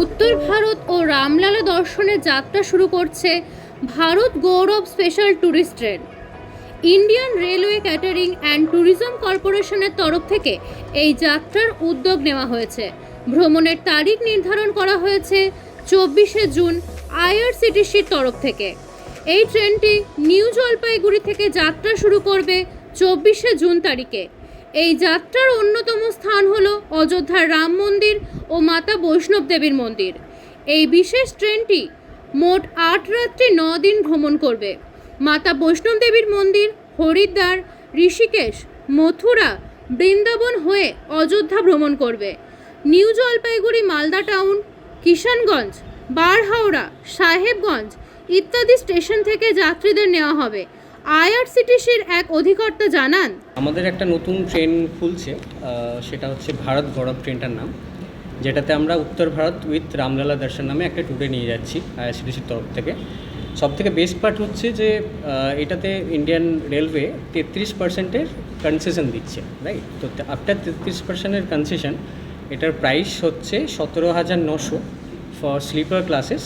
উত্তর ভারত ও রামলালা দর্শনের যাত্রা শুরু করছে Bharat Gaurav special tourist train Indian railway catering and tourism কর্পোরেশনের তরফ থেকে এই যাত্রার উদ্যোগ নেওয়া হয়েছে। ভ্রমণের তারিখ নির্ধারণ করা হয়েছে চব্বিশে জুন আইআরসিটিসির তরফ থেকে। এই ট্রেনটি নিউ জলপাইগুড়ি থেকে যাত্রা শুরু করবে চব্বিশে জুন তারিখে। এই যাত্রার অন্যতম স্থান হল অযোধ্যার রাম মন্দির ও মাতা বৈষ্ণব দেবীর মন্দির। এই বিশেষ ট্রেনটি মোট আট রাত্রি ন দিন ভ্রমণ করবে। মাতা বৈষ্ণব দেবীর মন্দির, হরিদ্বার, ঋষিকেশ, মথুরা, বৃন্দাবন হয়ে অযোধ্যা ভ্রমণ করবে। নিউ জলপাইগুড়ি, মালদা টাউন, কিষানগঞ্জ, বারহাওড়া, সাহেবগঞ্জ ইত্যাদি স্টেশন থেকে যাত্রীদের নেওয়া হবে। আইআরসিটিসির এক অধিকর্তা জানান, আমাদের একটা নতুন ট্রেন খুলছে সেটা হচ্ছে ভারত গৌরব ট্রেনটার নাম, যেটাতে আমরা উত্তর ভারত উইথ রামলালা দর্শন নামে একটা ট্যুরে নিয়ে যাচ্ছি আইআরসিটিসির তরফ থেকে। সব থেকে বেস্ট পার্ট হচ্ছে যে এটাতে ইন্ডিয়ান রেলওয়ে তেত্রিশ পার্সেন্টের কনসেশন দিচ্ছে রাইট তো আফটার তেত্রিশ পার্সেন্টের কনসেশন এটার প্রাইস হচ্ছে সতেরো হাজার নশো ফর স্লিপার ক্লাসেস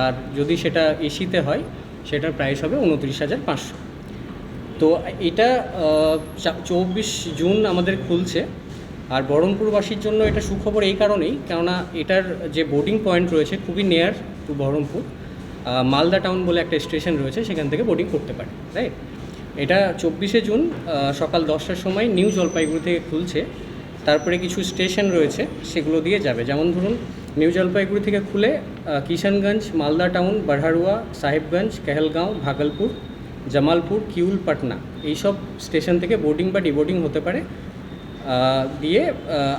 আর যদি সেটা এসিতে হয়, সেটার প্রাইস হবে উনত্রিশ হাজার পাঁচশো। তো এটা চব্বিশ জুন আমাদের খুলছে। আর বহরমপুরবাসীর জন্য এটা সুখবর এই কারণেই, কেননা এটার যে বোর্ডিং পয়েন্ট রয়েছে খুবই near to Baharampur Malda town বলে একটা স্টেশন রয়েছে, সেখান থেকে বোর্ডিং করতে পারে রাইট এটা চব্বিশে জুন সকাল দশটার সময় নিউ জলপাইগুড়ি থেকে খুলছে। তারপরে কিছু স্টেশন রয়েছে, সেগুলো দিয়ে যাবে। যেমন ধরুন, নিউ জলপাইগুড়ি থেকে খুলে কিষানগঞ্জ, মালদা টাউন বারহারুয়া সাহেবগঞ্জ, কেহেলগাঁও, ভাগলপুর জামালপুর, কিউল, পাটনা, এইসব স্টেশন থেকে বোর্ডিং বা ডিবোর্ডিং হতে পারে। দিয়ে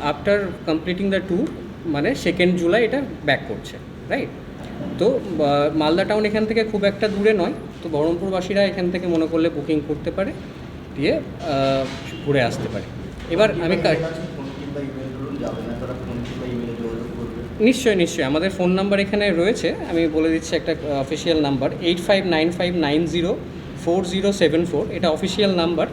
আফটার কমপ্লিটিং দ্য ট্যুর মানে সেকেন্ড জুলাই এটা ব্যাক করছে রাইট তো মালদা টাউন এখান থেকে খুব একটা দূরে নয়, তো বহরমপুরবাসীরা এখান থেকে মনে করলে বুকিং করতে পারে, দিয়ে ঘুরে আসতে পারে। এবার আমি কা- ফোন কিংবা ইমেল ধরুন যাবে না তারা ফোন কিংবা ইমেলে যোগাযোগ করবে নিশ্চয়ই নিশ্চয়ই, আমাদের ফোন নাম্বার এখানে রয়েছে, আমি বলে দিচ্ছি একটা official number eight five nine five nine zero four zero seven four, এটা অফিসিয়াল নাম্বার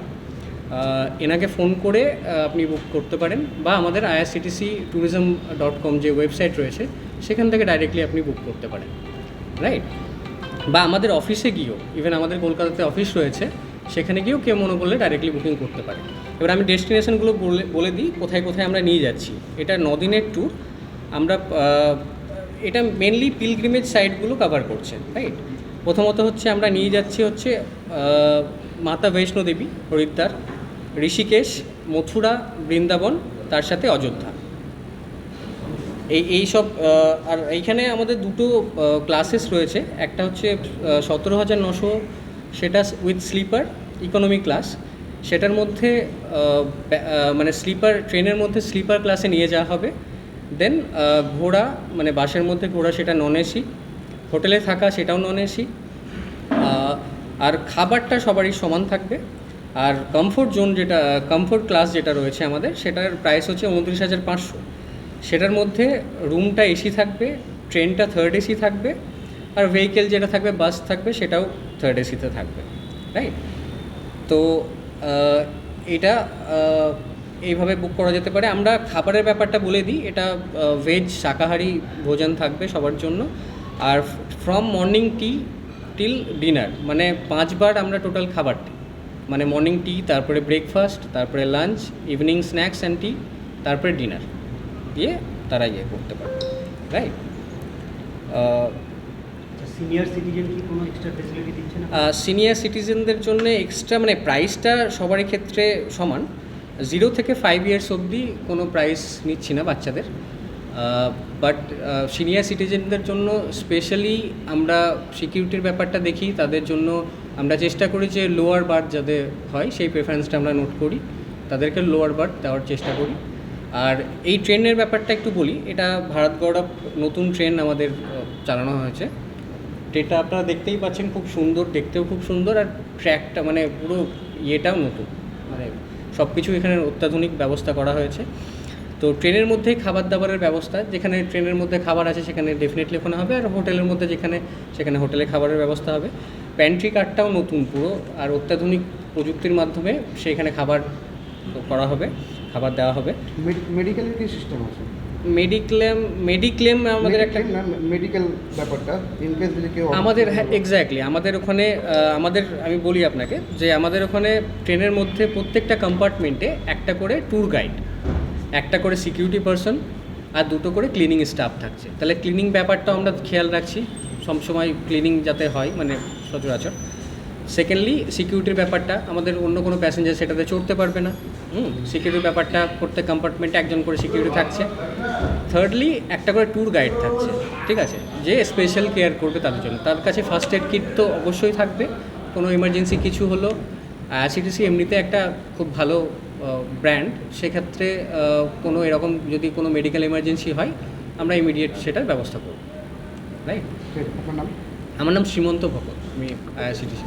এনাকে ফোন করে আপনি বুক করতে পারেন বা আমাদের আইআরসিটিসি ট্যুরিজম ডট কম যে ওয়েবসাইট রয়েছে, সেখান থেকে ডাইরেক্টলি আপনি বুক করতে পারেন। রাইট বা আমাদের অফিসে গিয়েও ইভেন আমাদের কলকাতাতে অফিস রয়েছে, সেখানে গিয়েও কেউ মনে করলে ডাইরেক্টলি বুকিং করতে পারে। এবার আমি ডেস্টিনেশনগুলো বলে বলে দিই, কোথায় কোথায় আমরা নিয়ে যাচ্ছি। এটা নদিনের ট্যুর আমরা এটা মেনলি পিলগ্রিমেজ সাইটগুলো কভার করছে রাইট প্রথমত হচ্ছে আমরা নিয়ে যাচ্ছি হচ্ছে মাতা বৈষ্ণো দেবী, হরিদ্বার, ঋষিকেশ, মথুরা, বৃন্দাবন, তার সাথে অযোধ্যা। এই এই সব আর এইখানে আমাদের দুটো ক্লাসেস রয়েছে। একটা হচ্ছে সতেরো হাজার নশো, সেটা উইথ স্লিপার ইকোনমি ক্লাস সেটার মধ্যে মানে স্লিপার ট্রেনের মধ্যে স্লিপার ক্লাসে নিয়ে যাওয়া হবে। দেন ঘোড়া মানে বাসের মধ্যে ঘোড়া, সেটা নন এসি হোটেলে থাকা সেটাও নন এসি আর খাবারটা সবারই সমান থাকবে। আর কমফোর্ট জোন যেটা কমফোর্ট ক্লাস যেটা রয়েছে আমাদের, সেটার প্রাইস হচ্ছে উনত্রিশ হাজার পাঁচশো। সেটার মধ্যে রুমটা এসি থাকবে ট্রেনটা থার্ড এসি থাকবে, আর ভেহিকেল যেটা থাকবে বাস থাকবে, সেটাও থার্ড এসিতে থাকবে রাইট তো এটা এইভাবে বুক করা যেতে পারে। আমরা খাবারের ব্যাপারটা বলে দিই। এটা ভেজ শাকাহারি ভোজন থাকবে সবার জন্য। আর from morning tea till dinner মানে পাঁচবার আমরা টোটাল খাবার মানে মর্নিং টি তারপরে ব্রেকফাস্ট তারপরে lunch evening snacks and tea তারপরে ডিনার দিয়ে তারা ইয়ে করতে পারে রাইট সিনিয়র সিটিজেন কি কোনো এক্সট্রা ফেসিলিটি দিচ্ছে না? সিনিয়র সিটিজেনদের জন্য এক্সট্রা মানে প্রাইসটা সবারই ক্ষেত্রে সমান। জিরো থেকে ফাইভ ইয়ার্স অবধি কোনো প্রাইস নিচ্ছি না বাচ্চাদের। বাট সিনিয়র সিটিজেনদের জন্য স্পেশালি আমরা সিকিউরিটির ব্যাপারটা দেখি, তাদের জন্য আমরা চেষ্টা করি যে লোয়ার বার্থ যাদের হয়, সেই প্রেফারেন্সটা আমরা নোট করি, তাদেরকে লোয়ার বার্থ দেওয়ার চেষ্টা করি। আর এই ট্রেনের ব্যাপারটা একটু বলি, এটা ভারত গৌরব নতুন ট্রেন আমাদের চালানো হয়েছে। ট্রেনটা আপনারা দেখতেই পাচ্ছেন, খুব সুন্দর, দেখতেও খুব সুন্দর, আর ট্র্যাকটা মানে পুরো ইয়েটাও নতুন। মানে সব কিছু এখানে অত্যাধুনিক ব্যবস্থা করা হয়েছে। তো ট্রেনের মধ্যেই খাবার দাবারের ব্যবস্থা যেখানে ট্রেনের মধ্যে খাবার আছে সেখানে ডেফিনেটলি ওখানে হবে আর হোটেলের মধ্যে যেখানে সেখানে হোটেলে খাবারের ব্যবস্থা হবে। প্যান্ট্রি কার্ডটাও নতুন পুরো আর অত্যাধুনিক প্রযুক্তির মাধ্যমে সেখানে খাবার করা হবে খাবার দেওয়া হবে। মেডিকেলের কি সিস্টেম আছে? মেডিক্লেম মেডিক্লেম আমাদের একটা মেডিকেল ব্যাপারটা ইন কেস যদি কেউ আমাদের হ্যাঁ এক্স্যাক্টলি আমাদের ওখানে আমাদের আমি বলি আপনাকে যে আমাদের ওখানে ট্রেনের মধ্যে প্রত্যেকটা কম্পার্টমেন্টে একটা করে ট্যুর গাইড একটা করে সিকিউরিটি পার্সন আর দুটো করে ক্লিনিং স্টাফ থাকছে। তাহলে ক্লিনিং ব্যাপারটাও আমরা খেয়াল রাখছি। সবসময় ক্লিনিং যাতে হয় মানে সচরাচর। সেকেন্ডলি সিকিউরিটির ব্যাপারটা, আমাদের অন্য কোনো প্যাসেঞ্জার সেটাতে চড়তে পারবে না। হুম সিকিউরিটির ব্যাপারটা প্রত্যেক কম্পার্টমেন্টে একজন করে সিকিউরিটি থাকছে। থার্ডলি একটা করে ট্যুর গাইড থাকছে, ঠিক আছে? যে স্পেশাল কেয়ার করবে তাদের জন্য। তার কাছে ফার্স্ট এড কিট তো অবশ্যই থাকবে। কোনো ইমার্জেন্সি কিছু হলো সিটিসি এমনিতে একটা খুব ভালো ব্র্যান্ড সেক্ষেত্রে কোনো এরকম যদি কোনো মেডিকেল এমার্জেন্সি হয় আমরা ইমিডিয়েট সেটার ব্যবস্থা করব রাইট আপনার নাম? আমার নাম শ্রীমন্ত ভকত আমি আইআরসিটিসি